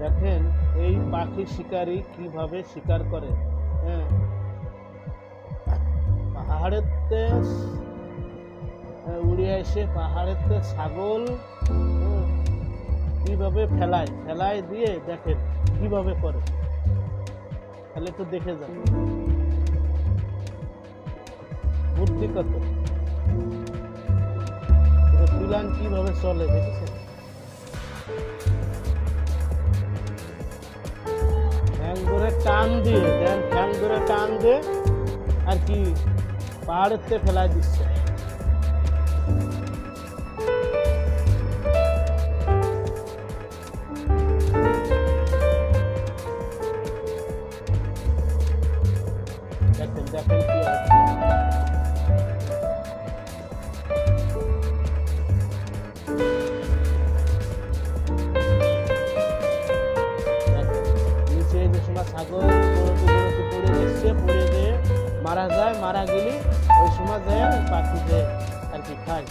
দেখেন এই পাখি শিকারি কীভাবে শিকার করে হ্যাঁ। পাহাড়েতে উড়ে এসে পাহাড়েতে ছাগল হুম, কীভাবে ফেলায় ফেলায় দিয়ে দেখেন কীভাবে করে। তাহলে একটু দেখে যান। বুদ্ধি কত? পিলান কীভাবে চলে দেখেছেন? টান দিয়ে দেন ঠ্যাং ধরে টান দিয়ে আর কি পাহাড়ের তে ফেলাই দিচ্ছে দেখেন দেখেন কি অবস্থা। সময় ছাগল পড়ে যাচ্ছে পড়ে যেয়ে মারা যায় মারা গেলে, ওই সময় যায়, পাখি যে আর কি খায়।